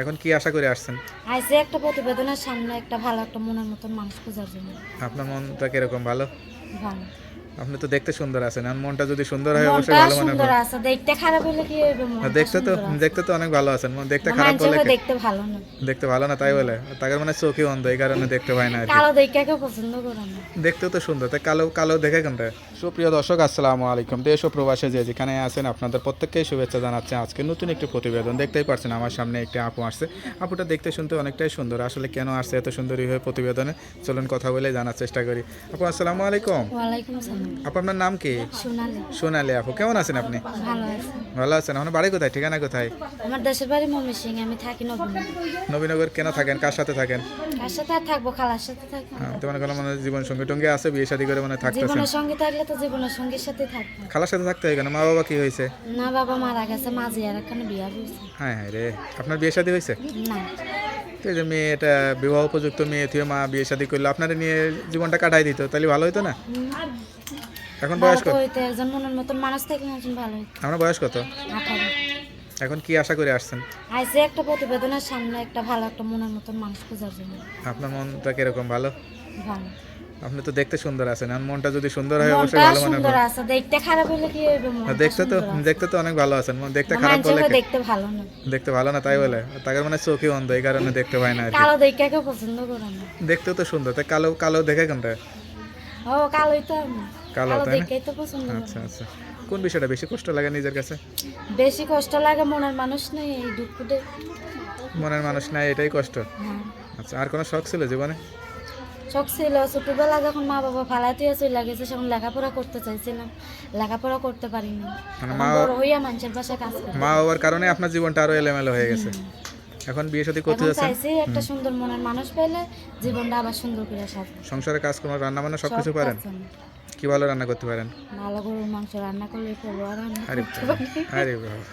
এখন কি আশা করে আসছেন? আইসে একটা প্রতিবেদনের সামনে একটা ভালো একটা মনের মতন মানুষ খোঁজার জন্য। আপনার মনটা কীরকম ভালো? ভালো। আপনি তো দেখতে সুন্দর আছেন আর মনটা যদি সুন্দর হয় অবশ্যই ভালো মনে সুন্দর আছে দেখতে খারাপ হলে কি হইবে মনটা দেখতে তো দেখতে তো অনেক ভালো আছেন মন দেখতে খারাপ কি? দেখতে ভালো না। দেখতে ভালো না তাই বলে? তার মানে চোখে অন্ধ এই কারণে দেখতে পায় না কালো দেখে পছন্দ করে না। দেখতেও তো সুন্দর তাই কালো কালো দেখে কোনটা? সুপ্রিয় দর্শক আসসালামু আলাইকুম। দেশ ও প্রবাসে যে যেখানে আছেন আপনাদের প্রত্যেককেই শুভেচ্ছা জানাচ্ছে। আজকে নতুন একটি প্রতিবেদন দেখতেই পারছেন আমার সামনে একটি আপু আসছে। আপুটা দেখতে শুনতে অনেকটাই সুন্দর আসলে কেন আসছে এত সুন্দরী হয়ে প্রতিবেদনে? চলুন কথা বলে জানার চেষ্টা করি। আপু আসসালামু আলাইকুম। আপু আপনার নাম কি? সোনালি। সোনালি আপু কেমন আছেন আপনি? ভালো আছে। ভালো আছেন আপনার বাড়ি কোথায়? ঠিকানা কোথায়? আমার দেশের বাড়ি ময়মনসিং আমি থাকি নবীন নবীনগর কেন থাকেন? কার সাথে থাকেন? কার সাথে থাকব? খালার সাথে থাকব। হ্যাঁ, তো মনে জীবন সঙ্গী টঙ্গী আছে বিয়ে শাদী করে মানে থাকতেছেন। জীবনের সঙ্গে থাকলে তো জীবনের সঙ্গীর সাথে থাকব। খালার সাথে থাকতে হয় কেন? মা বাবা কি হয়েছে? না বাবা মারা গেছে মাঝে আর একখানে বিয়া হয়েছে হ্যাঁ হ্যাঁ রে আপনার বিয়ে শাদী হয়েছে? না। তো এই যে মেয়ে এটা বিবাহ উপযুক্ত মেয়ে থেকে মা বিয়ে শাদী করল আপনারা নিয়ে জীবনটা কাটাই দিত তাহলে ভালো হতো না? এখন বয়স কত? হইতে একজন মনের মতন মানুষ থাকলে একজন ভালো হইতো। আপনার বয়স কত? আঠারো। এখন কি আশা করে আসছেন? আইসে একটা প্রতিবেদনের সামনে একটা ভালো একটা মনের মতন মানুষ খোঁজার জন্য। আপনার মনটা কীরকম ভালো? ভালো। আপনি তো দেখতে সুন্দর আছেন আর মনটা যদি সুন্দর হয় অবশ্যই ভালো মনে সুন্দর আছে দেখতে খারাপ হলে কি হইবে মনটা দেখতে তো দেখতে তো অনেক ভালো আছেন মন দেখতে খারাপ কি? দেখতে ভালো না। দেখতে ভালো না তাই বলে? তার মানে চোখে অন্ধ এই কারণে দেখতে পায় না কালো দেখে কেউ পছন্দ করে না। দেখতেও তো সুন্দর তাই কালো কালো দেখে কোনটা? ও কালোই তো কালো, তাই? তো পছন্দ আচ্ছা আচ্ছা। কোন বিষয়টা বেশি কষ্ট লাগে নিজের কাছে? বেশি কষ্ট লাগে মনের মানুষ নেই এই দুঃখটা মনের মানুষ নাই এটাই কষ্ট। হ্যাঁ। আচ্ছা আর কোনো শখ ছিল জীবনে? শখ ছিল। ছোটবেলা যখন মা বাবা ফালাতে চলে গেছে সেখন লেখাপড়া করতে চাইছিলাম। লেখাপড়া করতে পারিনি। মানে মা বড় হইয়া মানুষের বাসায় কাজ করি মা বাবার কারণে আপনার জীবনটা আরও এলোমেলো হয়ে গেছে। এখন বিয়ে শাদী করতে যাচ্ছেন চাইছি একটা সুন্দর মনের মানুষ পেলে জীবনটা আবার সুন্দর করে সাজবে সংসারে কাজ কোনো রান্না বান্না সব কিছু পারেন কি ভালো রান্না করতে পারেন? ভালো গরুর মাংস রান্না করলে আর রান্না আরে করতে বাবা, পারি। আরে বাবা।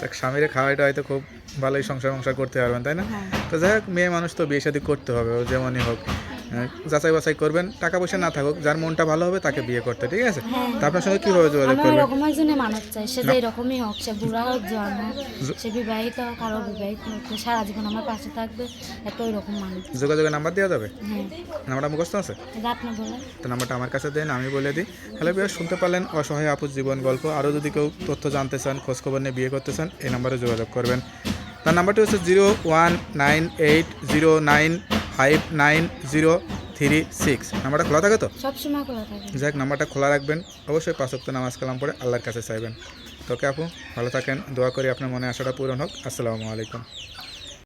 দেখ স্বামীরে খাওয়াইটা হয়তো খুব ভালোই সংসার সংসার করতে পারবেন তাই না? হ্যাঁ। তো যাই হোক মেয়ে মানুষ তো বিয়ে শাদী করতে হবে যেমনই হোক। হ্যাঁ, যাচাই বাছাই করবেন টাকা পয়সা না থাকুক যার মনটা ভালো হবে তাকে বিয়ে করতে ঠিক আছে? হ্যাঁ তা আপনার সঙ্গে কীভাবে যোগাযোগ করবেন? ওরকম একজনে মানুষ চাই সে যে এরকমই হোক সে বুড়া হোক জোয়ান হোক সে বিবাহিত হোক আরও বিবাহিত হোক সে সারা জীবন আমার পাশে থাকবে একটা ওই রকম মানুষ। যোগাযোগের নাম্বার দেওয়া যাবে? হ্যাঁ। নাম্বারটা মুখস্থ আছে? আপনি বলেন তো নাম্বারটা আমার কাছে দেন আমি বলে দিই। হ্যালো বিয়ার শুনতে পারলেন অসহায় আপুর জীবন গল্প। আরও যদি কেউ তথ্য জানতে চান খোঁজখবর নিয়ে বিয়ে করতে চান এই নাম্বারে যোগাযোগ করবেন। তার নাম্বারটি হচ্ছে zero one nine eight zero nine five nine zero three six নাম্বারটা খোলা থাকে তো? সবসময় খোলা থাকে। যাক নাম্বারটা খোলা রাখবেন। অবশ্যই পাঁচক্ত নামাজ কালাম পড়ে আল্লাহর কাছে চাইবেন। তোকে আপু ভালো থাকেন। দোয়া করি আপনার মনে আশাটা পূরণ হোক। আসসালামু আলাইকুম।